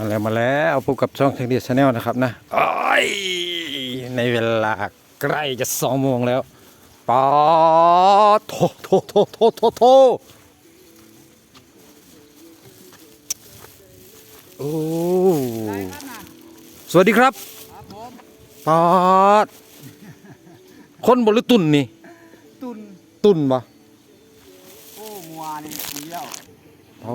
มาแล้วมาแล้วพบกับช่องเทคนิคชาแนลนะครับนะโอ้ยในเวลาใกล้จะสองโมงแล้วปอโทโทโทโทโทโทโอ้สวัสดีครับครับผมปอดคนบหรือตุนนี่ ตุนตุนปะ โอ้มัวนี่มีแล้ว โอ้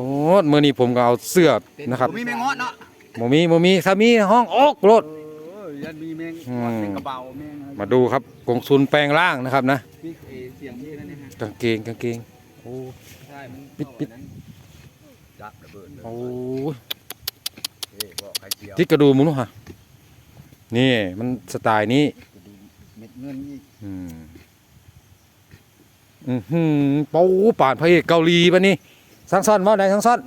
เมื่อนี้ผมก็เอาเสื้อนะครับมีแมงงอดเนาะโมมีโมมีถ้ามีห้องออกรถเออยันมีแมงอืมงอดแมงกระเบาแมงอะไรมาดูครับกงซุนแปลงร่างนะครับนะพี่เอเสียงพี่นั่นนี่ฮะกางเกงกางเกงโอ้ใช่มันปิดปิดจับระเบิดเลยโอ้ยเอ้บอกใครเจียวที่กระดูมึงนู้ฮะนี่มันสไตล์นี้เม็ดเงินอีกอืมอือหือปูป่านพระเอกเกาหลีปะนี่ สังซ่อนว่าไหนสังซ่อน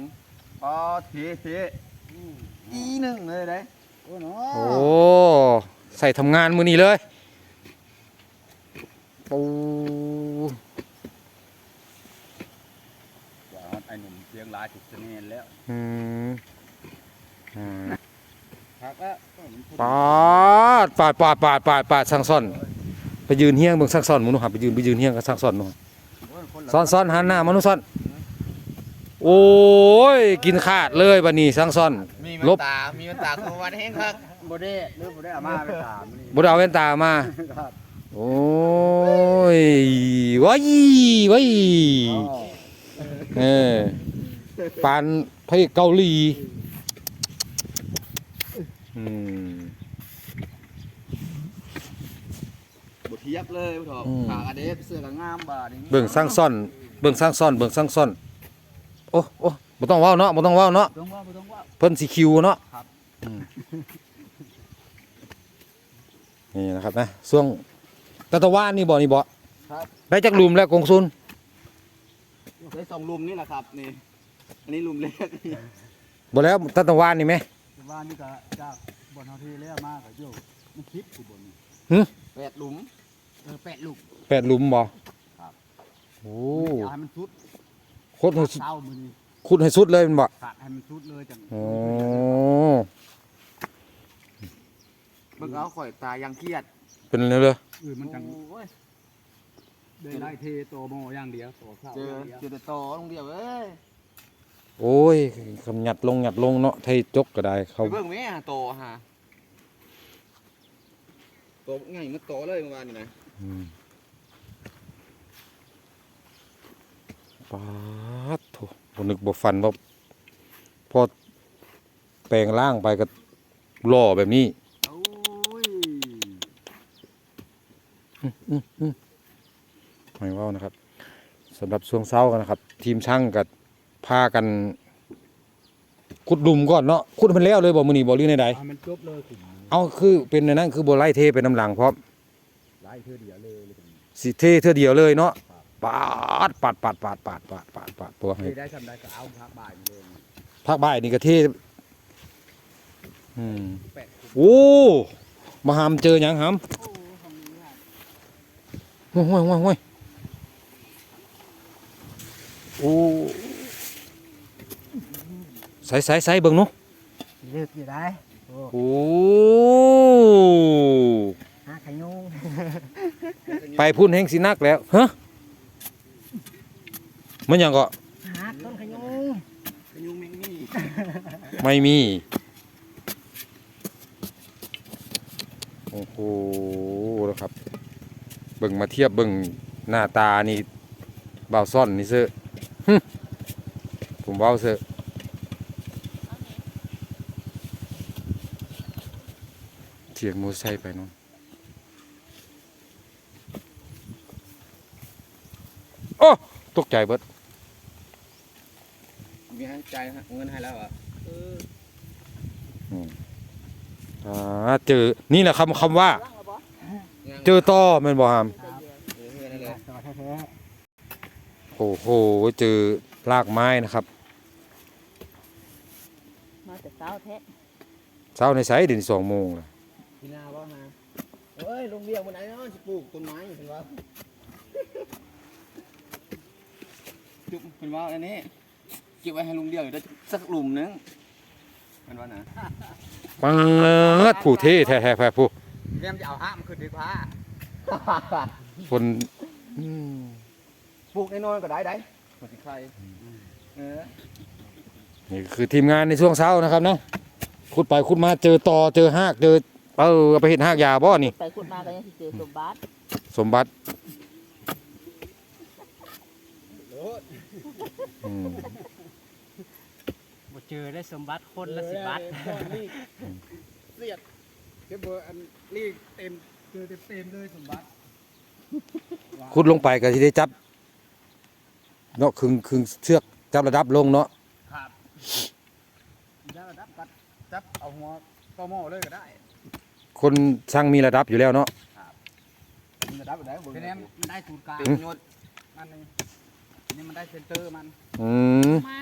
อ๋อเทเทอีหนึ่งเลยได้โอ้เนาะโอ้ใส่ทำงานมือนี้เลยปูว่าไอ้หนุ่มเสียงหลายถูกเสน่ห์แล้วอืมอืมพักแล้วปาดปาดปาดปาดปาดปาดสังซ่อน ไปยืนเฮี้ยงเบิ่งสังซ่อนมึงนู้ฮะไปยืนไปยืนเฮี้ยงกับสังซ่อนมึงซ่อนซ่อนหันหน้ามานุซ่อน โอ้ย กินขาดเลยบันนี้ซังซ่อนมีลมันบตา มีมันตาคือวันแห้งครับบ่ได้หรือบ่ได้เอามาไปตามนี่บุดเอาแว่นตามา ครับโอ้ยว้ายว้ายอ๋อเออปานพระเอกเกาหลีอืม บ่เทียบเลยผู้ถออืม ขากระเด็บเสื้อกับงามบาดนี่เบิ่งซังซ่อน เบิ่งซังซ่อน เบิ่งซังซ่อน โอ้โอ้บ่ต้องเว้าเนาะบ่ต้องเว้าเนาะต้องว่าบ่ต้องว่า เพิ่นสิคิวเนาะครับ อืมนี่นะครับนะช่วงตะตะวันนี่บ่นี่บ่ครับได้จักหลุมแล้วกงซุนได้สองลุมนี่แหละครับนี่อันนี้ลุมเล็กบ่แล้วตะตะวันนี่ไหมบ้านนี่ก็จากบนเฮาทีแล้วมากก็โยมันคิดอยู่บนหึแปดหลุมเออแปดหลุมแปดหลุมบ่ครับโอ้อยากให้มันสุด โคตรให้สุด เศร้ามือนี้ขุดให้สุดเลยแมันบ่ขาดให้มันสุดเลยจังโอ้มึงเอาข่อยตายังเครียดเป็นเลยเลยเออมันจังได้ไล่เทโตโมอย่างเดียวโตเข้าเจออย่างเดียวเจอแต่โตลงเดียวเอ้ยโอ้ยคำหยัดลงหยัดลงเนาะไทยจกก็ได้เขาไปเบิ่งแม่หาโตฮะโตง่ายมันโตเลยเมื่อวานนี่นะอืม ปาดโถบ่นึกบ่ฟันว่าพอแปลงร่างไปก็ล่อแบบนี้โอ้ยไม่ว่านะครับสำหรับช่วงเช้ากันนะครับ ทีมช่างกับพากันขุดหลุมก่อนเนาะขุดมันแล้วเลยบอกมือนี่บอกเรื่องใดให้มันจบเลยถึงๆเอาคือเป็นในนั้นคือโบไล่เทเป็นน้ำหลังเพราะไล่เธอเดียวเลยเลยสิเทเท่าเดียวเลยเนาะ ปาดปาดปาดปาดปาดปาดปาดปาดตัวเทให้ได้ทำได้ก็เอาพักบ่ายมาเลยภาคบ่ายนี่ก็เทอืมแปดโอ้มาหามเจอหยังหามห้วยห้วยห้วยห้วยโอ้ใส่ใส่ใส่เบิ่งเนาะเลือกอยู่ได้โอ้โอ้หาขยุงไปพุ่นแห่งสินักแล้วฮะ มันหยังก็หาต้นขยุงขยุงแมงนี่ไม่มีโอ้โหนะครับ เบิ่งมาเทียบเบิ่งหน้าตานี่เบาซ่อนนี่เสื้อหึผมเบาเสื้อเทียงมูไซค์ไปเน้องโอ้ ตกใจเบิดมีให้ใจายเงินให้แล้วเหรอะอ่าเจอนี่แหละคำคำว่า เจอต่อแมันบ่ฮามเออเงินนั่นเลยต่อแท้โอ้โหเจอรากไม้นะครับมาแต่เช้าแท้เช้าในไสเดินสองโมงเลยพี่นาว่ามาเอ้ยลงเบี้ยวันไหนเนาะจะปลูกต้นไม้เห็นว่าจุ๊บเป็นว่าอันนี้ เก็บไว้ให้ลุงเดียวอยู่ได้สักหลุมนึงมันว่านะปัดผู้เท่แท้ๆแท้ผู้เรียมจะเอาห้ามขึ้นดีกว่าคนอืมปลูกน้อยๆก็ได้ได้หมดที่ใครเออนี่คือทีมงานในช่วงเช้านะครับเนาะขุดไปขุดมาเจอตอเจอหากเจอเออเอาไปเห็นหากยาบ่นี่ ไปขุดมาก็ยังสิเจอสมบัติสมบัติอืมบ่ เจอได้สมบัติคนละสิบบาทลีกเสียดเก็บเบอร์อันลีกเต็มเจอเต็มเต็มเลยสมบัติขุดลงไปก็สิได้จับเนาะครึ่งครึ่งเชือกจับระดับลงเนาะครับจะระดับกัดจับเอาหัวต่อหม้อเลยก็ได้คนช่างมีระดับอยู่แล้วเนาะมีระดับอยู่ได้เบอร์ทีนี้มันได้ศูนย์กลางอืมโยนนั่นนี่นี่มันได้เซนเตอร์มันอืมมา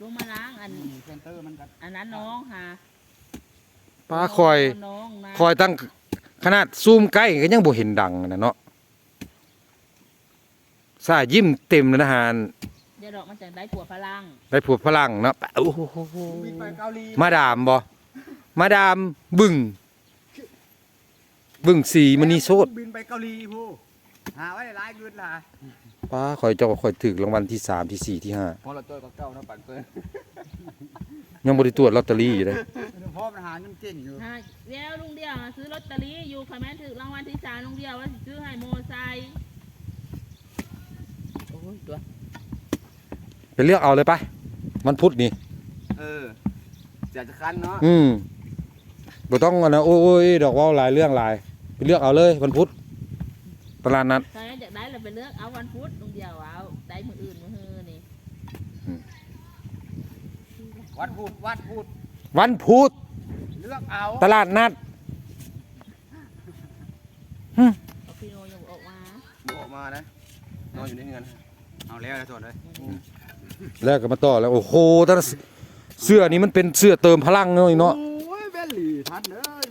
ลงมาล้างอันนี่เซนเตอร์มันกันอันนั้นน้องค่ะป้าคอยน้องนะคอยตั้งขนาดซูมใกล้ก็ยังบ่เห็นดังนะเนาะซ่ายิ้มเต็มเลยนะฮะเดี๋ยวดอกมันจะได้ผัวพลังได้ผัวพลังเนาะโอ้โหบินไปเกาหลีมาดามบ่มาดามบึ้งบึ้งสีมันนี่โซดบินไปเกาหลีผู้หาไว้หลายเงินล่ะ ป้าคอยเจ้าก็คอยถึกรางวัลที่สามที่สี่ที่ห้าพอเราเจอกับเก้านะปั่นเปิ้ลยังบ่ได้ตรวจลอตเตอรี่อยู่เลยพ่อมันหาเงินเก่งอยู่ฮะแล้วลุงเดียวน่ะซื้อลอตเตอรี่อยู่ค่ะแม่นถือรางวัลที่สามลุงเดียวว่าสิซื้อให้โมอไซค์โอ้ยตัวไปเลือกเอาเลยไปมันพุธนี่ เออเสียจะคันเนาะอืมบ่ต้องอันนะโอ้ยดอกเว่าหลายเรื่องหลาย ไปเลือกเอาเลยวันพุธ ตลาดนัดถ้าอยากได้เราไปเลือกเอาวันพุธลุงเดียวเอาได้มืออื่นมือฮือนี่วัดพูดวัดพูดวันพุธเลือกเอาตลาดนัดเอาพี่โนยังบ่ออกมาออกมานะนอนอยู่ในเงินเอาแล้วนะส่วนเลยแล้วก็มาต่อแล้วโอ้โหแต่ละเสื้อนี้มันเป็นเสื้อเติมพลังเนาะอีเนาะโอ้ยเบลลี่ทันเอ้ย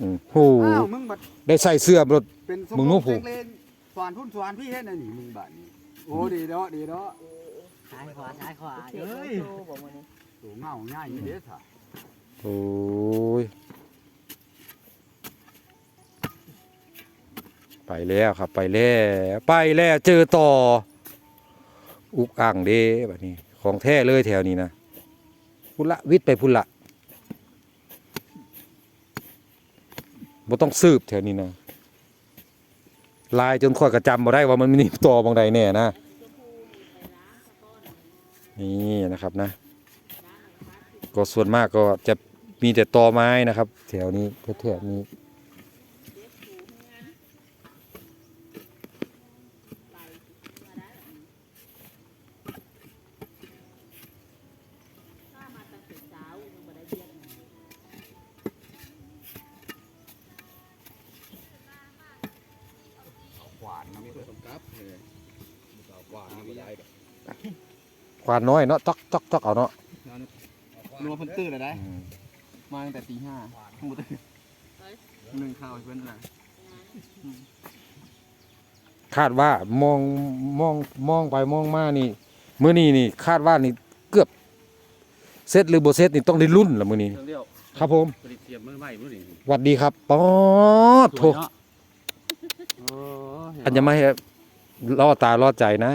อืมโอ้โหอ้าวมึงบัดได้ใส่เสื้อบด เป็นสมึงนู้นผูก เล่นสวานพุ่นสวานพี่เฮ็ดน่ะนี่มึงบัดนี่โอ้ดีเนาะดีเนาะซ้ายขวาซ้ายขวาเอ้เอ้ยยโชว์บอกมานี่โอ้เงาง่ายอยู่เด้อค่ะโอ้ย ไปแล้วครับไปแล้ว ไปแล้วเจอต่อ อุกอ่างเด้แบบนี้ ของแท้เลยแถวนี้นะพุละวิทย์ไปพุละบ่ต้องสืบแถวนี้นะ ลายจนค่อยกระจำบ่ได้ว่ามันมีตัวบางใดแน่นะนี่นะครับนะ ก็ส่วนมากก็จะมีแต่ตอไม้นะครับ แถวนี้แถวนี้านนะมีคนกับเออขวานนี่บ่ได้ดอกควานน้อยเนาะจอกจอกจอกเอาเนาะรัวเพิ่นตื่นเลยได้อืมมาตั้งแต่ตีห้าเพิ่งบ่ตื่นหนึ่งข้าวให้เพิ่นนะคาดว่ามองมองมองไปมองมานี่มื้อนี้นี่คาดว่านี่เกือบเซตหรือบ่เซตนี่ต้องได้รุ่นละมื้อนี้เรื่องเดียวครับผมผลิตเทียมมือใหม่มื้อนี้หวัดดีครับป๊อดโถสวยเนาะโอ้ยอันจะไม่ให้ล่อตาล่อใจนะ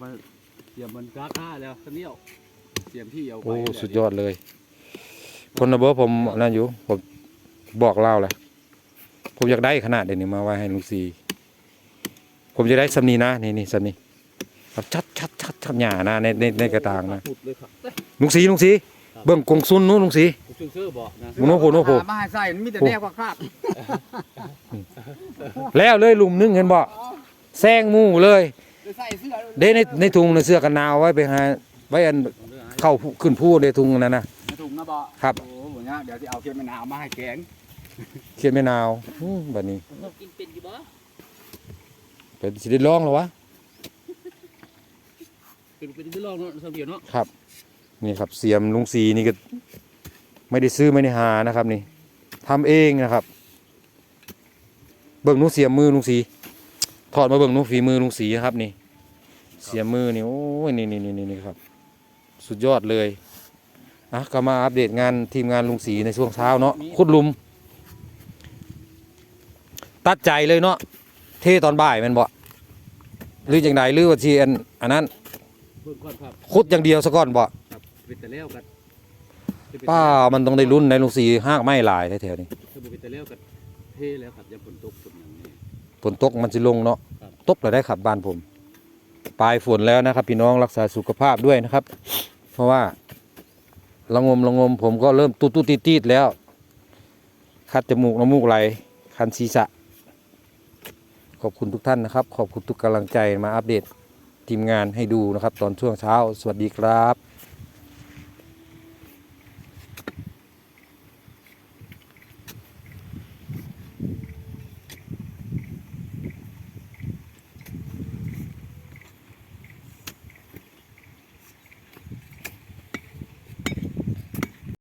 มาเทียมมันราคาแล้วคันเดียวเทียมที่เอาไปโอ้ สุดยอดเลย คนนะเบอร์ผมนั่นอยู่ ผมบอกเล่าแหละผมอยากได้ขนาดเดี๋ยวนี้มาไว้ให้ลุงซีผมจะได้สำนีนะ นี่นี่สำนีครับชัดชัดชัดชัดหยานะในในในกระตางนะปุดเลยครับลุงซีลุงซีเบิ่งกงซุนนู้นลุง ซีผมชื่อเสื้อบอกนะโน้โหโน้โหมาให้ใส่มีแต่แนวคราบแล้วเลยลุมนึงเห็นบ่แซงหมู่เลย ใส่เสื้อเด้ในในถุงในเสื้อกันหนาวไว้ไปหาไว้อันเข้าผู้ขึ้นผู้ในถุงนั่นนะ มาถุงนะบ่ครับ โอ้โหเนี่ยเดี๋ยวสิเอาเทียนมะนาวมาให้แกงเขียนแม่นาวอืมบัดนี้เรากินเป็นอยู่บ่ เป็นสิได้ลองแล้ววะ เป็นเป็นที่ลองเนาะสำเดียวเนาะ ครับ นี่ครับเสียมลุงสีนี่ก็ ไม่ได้ซื้อไม่ได้หานะครับนี่ทำเองนะครับ เบิ่งหนูเสียมมือลุงสีถอดมาเบิ่งหนูฝีมือลุงสีครับนี่ เสียมือนี่โอ้ยนี่นี่นี่นี่นี่ครับ สุดยอดเลยอะก็มาอัปเดตงานทีมงานลุงสีในช่วงเช้าเนาะขุดหลุม ตัดใจเลยเนาะเทตอนบ่ายแมันบ่หรือจังไดหรือว่าทีอันอันนั้นเบิ่งก่อนครับขุดอย่างเดียวซะก่อนบ่ครับเป็นแต่แล้วกัน ป้ามันต้องได้รุ่นในลุงสีห้ากไม่หลายแถวๆนี้ถ้าบ่เป็นแต่แล้วกันเทแล้วครับอย่าฝนตกฝนอย่างนี้ฝนตกมันสิลงเนาะครับ ตกแล้วได้ขับบ้านผม ปลายฝนแล้วนะครับ พี่น้องรักษาสุขภาพด้วยนะครับ เพราะว่าละงมละงมผมก็เริ่มตุตุติตีดๆแล้ว คัดจมูกน้ำมูกไหล คันศีรษะ ขอบคุณทุกท่านนะครับ ขอบคุณทุกกำลังใจมาอัปเดตทีมงานให้ดูนะครับ ตอนช่วงเช้า สวัสดีครับ